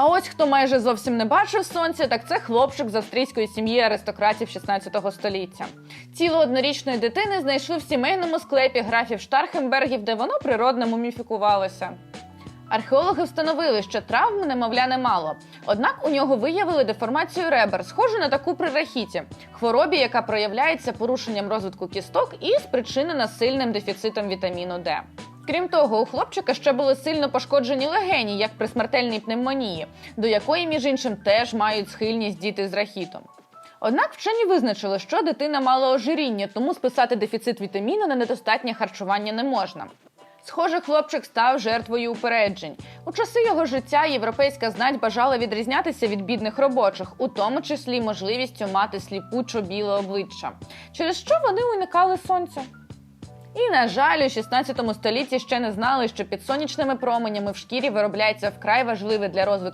А ось хто майже зовсім не бачив сонця, так це хлопчик з австрійської сім'ї аристократів 16 століття. Тіло однорічної дитини знайшли в сімейному склепі графів Штархенбергів, де воно природно муміфікувалося. Археологи встановили, що травм немовля немало. Однак у нього виявили деформацію ребер, схожу на таку при рахіті, хворобі, яка проявляється порушенням розвитку кісток і спричинена сильним дефіцитом вітаміну Д. Крім того, у хлопчика ще були сильно пошкоджені легені, як при смертельній пневмонії, до якої, між іншим, теж мають схильність діти з рахітом. Однак вчені визначили, що дитина мала ожиріння, тому списати дефіцит вітаміну на недостатнє харчування не можна. Схоже, хлопчик став жертвою упереджень. У часи його життя європейська знать бажала відрізнятися від бідних робочих, у тому числі можливістю мати сліпучо біле обличчя, через що вони уникали сонця. І, на жаль, у 16 столітті ще не знали, що під сонячними променями в шкірі виробляється вкрай важливе для розвитку